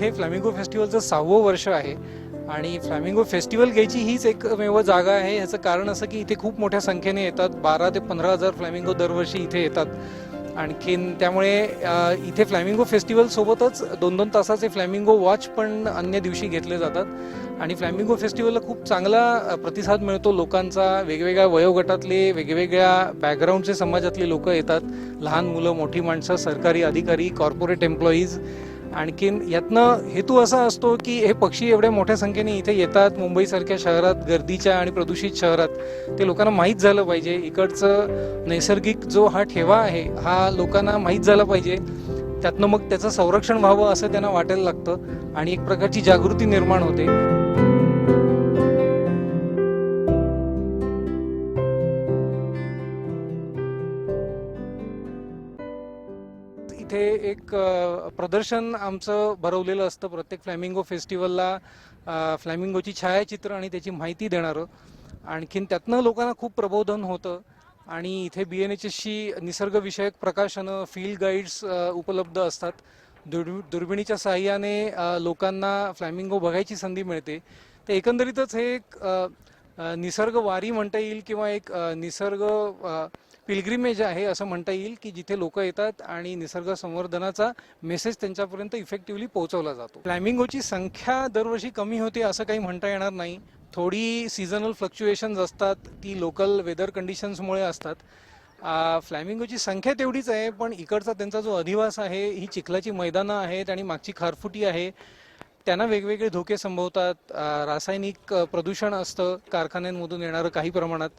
हे फ्लॅमिंगो फेस्टिवलचं सहावं वर्ष आहे आणि फ्लॅमिंगो फेस्टिवल घ्यायची हीच एकमेव जागा आहे. याचं कारण असं की इथे खूप मोठ्या संख्येने येतात. बारा ते पंधरा हजार फ्लॅमिंगो दरवर्षी इथे येतात. आणखीन त्यामुळे इथे फ्लॅमिंगो फेस्टिवलसोबतच दोन दोन तासाचे फ्लॅमिंगो वॉच पण अन्य दिवशी घेतले जातात. आणि फ्लॅमिंगो फेस्टिवलला खूप चांगला प्रतिसाद मिळतो लोकांचा. वेगवेगळ्या वयोगटातले वेगवेगळ्या बॅकग्राऊंडचे समाजातले लोक येतात. लहान मुलं मोठी माणसं सरकारी अधिकारी कॉर्पोरेट एम्प्लॉईज आणखीन यातनं हेतू असा असतो की हे पक्षी एवढ्या मोठ्या संख्येने इथे येतात मुंबईसारख्या शहरात गर्दीच्या आणि प्रदूषित शहरात. ते लोकांना माहीत झालं पाहिजे. इकडचं नैसर्गिक जो हा ठेवा आहे हा लोकांना माहीत झाला पाहिजे. त्यातनं मग त्याचं संरक्षण व्हावं असं त्यांना वाटायला लागतं आणि एक प्रकारची जागृती निर्माण होते. एक प्रदर्शन आमचं भरवलेलं असतं प्रत्येक फ्लॅमिंगो फेस्टिवलला. फ्लॅमिंगोची छायाचित्र आणि त्याची माहिती देणारं. आणखीन त्यातनं लोकांना खूप प्रबोधन होतं. आणि इथे बी एन एच एसची निसर्गविषयक प्रकाशनं फील्ड गाईड्स उपलब्ध असतात. दुर्बि दुर्बिणीच्या सहाय्याने लोकांना फ्लॅमिंगो बघायची संधी मिळते. तर एकंदरीतच हे एक निसर्गवारी निसर्ग वारी म्हणता येईल किंवा एक निसर्ग पिलग्रिमेज आहे असं म्हणता येईल की जिथे लोक येतात आणि निसर्ग संवर्धनाचा मेसेज त्यांच्यापर्यंत इफेक्टिव्हली पोहोचवला जातो. फ्लॅमिंगोची संख्या दरवर्षी कमी होते असं काही म्हणता येणार नाही. थोडी सीझनल फ्लक्च्युएशन्स असतात ती लोकल वेदर कंडिशन्समुळे असतात. फ्लॅमिंगोची संख्या तेवढीच आहे पण इकडचा त्यांचा जो अधिवास आहे ही चिखलाची मैदानं आहेत आणि मागची खारफुटी आहे. त्यांना वेगवेगळे धोके संभवतात. रासायनिक प्रदूषण असतं कारखान्यांमधून येणारं काही प्रमाणात.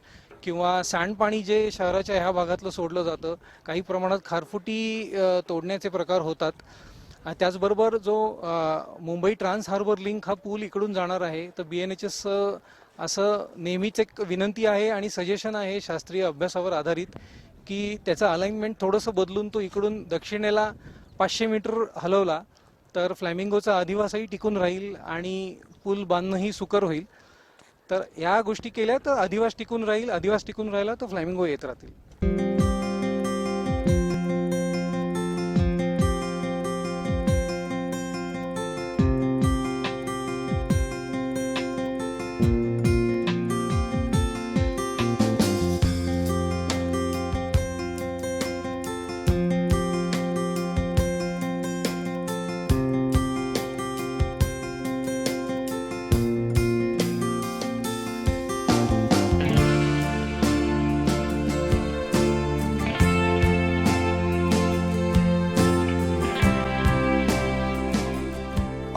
किंवा सांडपाणी जे शहराच्या ह्या भागातलं सोडलं जातं काही प्रमाणात खारफुटी तोडण्याचे प्रकार होतात. त्याचबरोबर जो मुंबई ट्रान्स हार्बर लिंक हा पूल इकडून जाणार आहे तर बी एन एच एस असं नेहमीच एक विनंती आहे आणि सजेशन आहे शास्त्रीय अभ्यासावर आधारित की त्याचं अलाइनमेंट थोडंसं बदलून तो इकडून दक्षिणेला पाचशे मीटर हलवला तर फ्लॅमिंगोचा अधिवासही टिकून राहील आणि पूल बांधणंही सुकर होईल. तर या गोष्टी केल्या तर अधिवास टिकून राहील अधिवास टिकून राहिला तर फ्लॅमिंगो येत राहतील.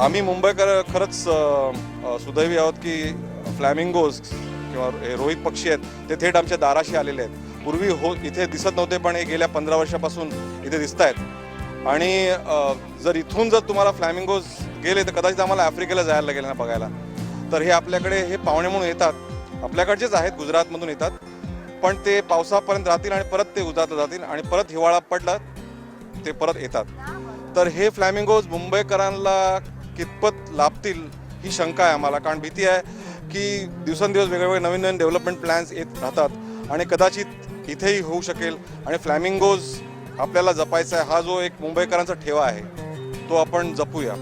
आम्ही मुंबईकर खरंच सुदैवी आहोत की फ्लॅमिंगोज किंवा हे रोहित पक्षी आहेत ते थेट आमच्या दाराशी आलेले आहेत. पूर्वी हो इथे दिसत नव्हते पण हे गेल्या पंधरा वर्षापासून इथे दिसत आहेत आणि जर इथून जर तुम्हाला फ्लॅमिंगोज गेले तर कदाचित आम्हाला आफ्रिकेला जायला लागेल ना बघायला. तर हे आपल्याकडे हे पाहुणे म्हणून येतात. आपल्याकडचेच आहेत गुजरातमधून येतात. पण ते पावसापर्यंत राहतील आणि परत ते गुजरातला जातील आणि परत हिवाळा पडला ते परत येतात. तर हे फ्लॅमिंगोज मुंबईकरांना कितपत लाभतील ही शंका आहे आम्हाला. कारण भीती आहे की दिवसेंदिवस वेगवेगळे नवीन नवीन डेव्हलपमेंट प्लॅन्स येत राहतात आणि कदाचित इथेही होऊ शकेल. आणि फ्लॅमिंगोज आपल्याला जपायचा आहे. हा जो एक मुंबईकरांचा ठेवा आहे तो आपण जपूया.